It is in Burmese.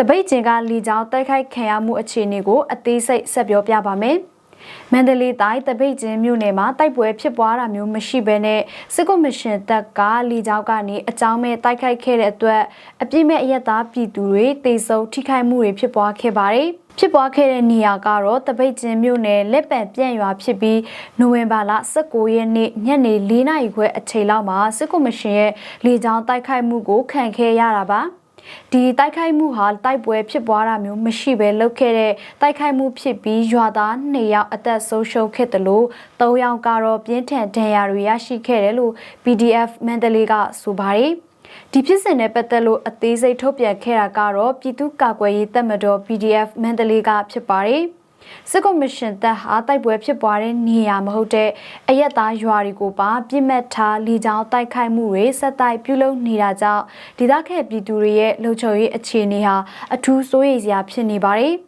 တပိတ်ကျင်ကလီကြောင်တိုက်ခိုက်ခံရမှုအခြေအနေကိုအသေးစိတ်ဆက်ပြောပြပါမယ်။မန္တလေးတိုင်းတပိတ်ကျင်းမြို့နယ်မှာတိုက်ပွဲဖြစ်ပွားတာမျိုးမရှိဘဲနဲ့စစ်ကောမရှင်တပ်ကလီကြောင်ကနေအကြောင်းမဲ့တိုက်ခိုက်ခဲ့တဲ့အတွက်အပြစ်မဲ့အရက်သားပြည်သူတွေတေဆုံးထိခိုက်မှုတွေဖြစ်ပွားခဲ့ပါတယ်။ဖြစ်ပွားခဲ့တဲ့နေရာကတော့တပိတ်ကျင်းမြို့နယ်လက်ပံပြန့်ရွာဖြစ်ပြီးနိုဝင်ဘာလ19ရက်နေ့ညနေ4နာရီခွဲအချိန်လောက်မှာစစ်ကောမရှင်ရဲ့လေကြောင်းတိုက်ခိုက်မှုကိုခံခဲ့ရတာပါ။ ဒီတိုက်ခိုက်မှုဟာတိုက်ပွဲဖြစ်ပွားတာမျိုးမရှိဘဲလုပ်ခဲ့တဲ့တိုက်ခိုက်မှုဖြစ်ပြီးရွာသား2ယောက်အသက်ဆုံးရှုံးခဲ့တယ်လို့3ယောက်ကတော့ပြင်းထန်ဒဏ်ရာတွေရရှိခဲ့တယ်လို့ PDF မန္တလေးကဆိုပါတယ်။ဒီဖြစ်စဉ်နဲ့ပတ်သက်လို့အသေးစိတ်ထုတ်ပြန်ခဲ့တာကတော့ပြည်သူ့ကာကွယ်ရေးတပ်မတော် PDF မန္တလေးကဖြစ်ပါတယ်။ စစ်ကောမရှင်တပ်ဟာတိုက်ပွဲဖြစ်ပွားတဲ့နေရာမဟုတ်တဲ့အရက်သားရွာတွေကိုပါပြစ်မှတ်ထားလီကြောင်းတိုက်ခိုက်မှုတွေဆက်တိုက်ပြုလုပ်နေတာကြောင့်ဒေသခံပြည်သူတွေရဲ့လုံခြုံရေးအခြေအနေဟာအထူးစိုးရိမ်စရာဖြစ်နေပါတယ်။